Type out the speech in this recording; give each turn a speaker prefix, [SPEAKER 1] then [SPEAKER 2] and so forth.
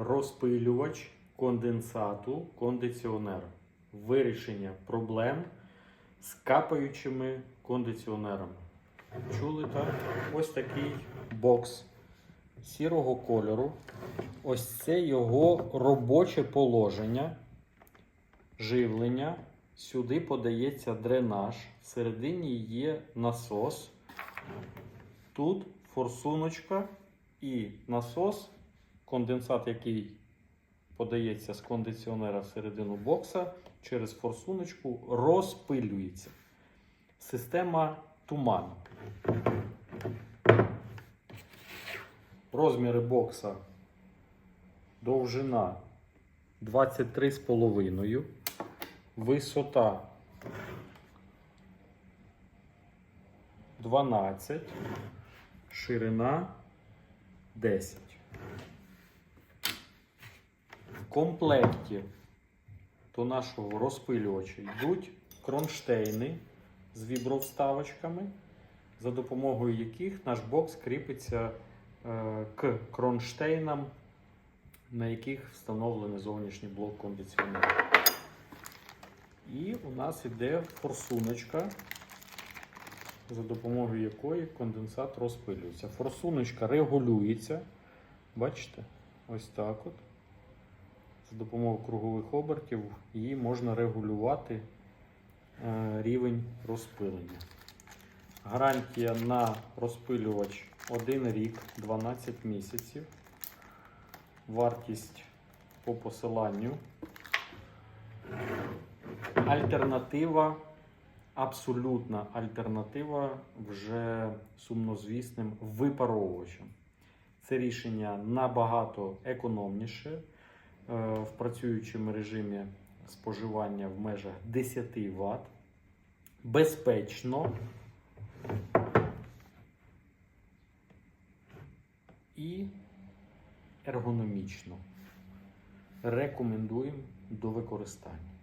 [SPEAKER 1] розпилювач конденсату кондиціонера. Вирішення проблем з капаючими кондиціонерами. Чули так? Ось такий бокс сірого кольору. Ось це його робоче положення, живлення. Сюди подається дренаж. Всередині є насос. Тут форсуночка і насос, конденсат, який подається з кондиціонера всередину бокса, через форсуночку розпилюється. Система туман. Розміри бокса довжина 23,5, висота 12, ширина 10. Комплекті до нашого розпилювача йдуть кронштейни з вібровставочками, за допомогою яких наш бокс кріпиться е, к кронштейнам, на яких встановлений зовнішній блок кондиціонера. І у нас іде форсуночка, за допомогою якої конденсат розпилюється. Форсуночка регулюється. Бачите? Ось так от. За допомогою кругових обертів її можна регулювати е, рівень розпилення. Гарантія на розпилювач 1 рік 12 місяців. Вартість по посиланню. Альтернатива, абсолютна альтернатива вже сумнозвісним випаровувачам. Це рішення набагато економніше в працюючому режимі споживання в межах 10 Вт. Безпечно і ергономічно. Рекомендуємо до використання.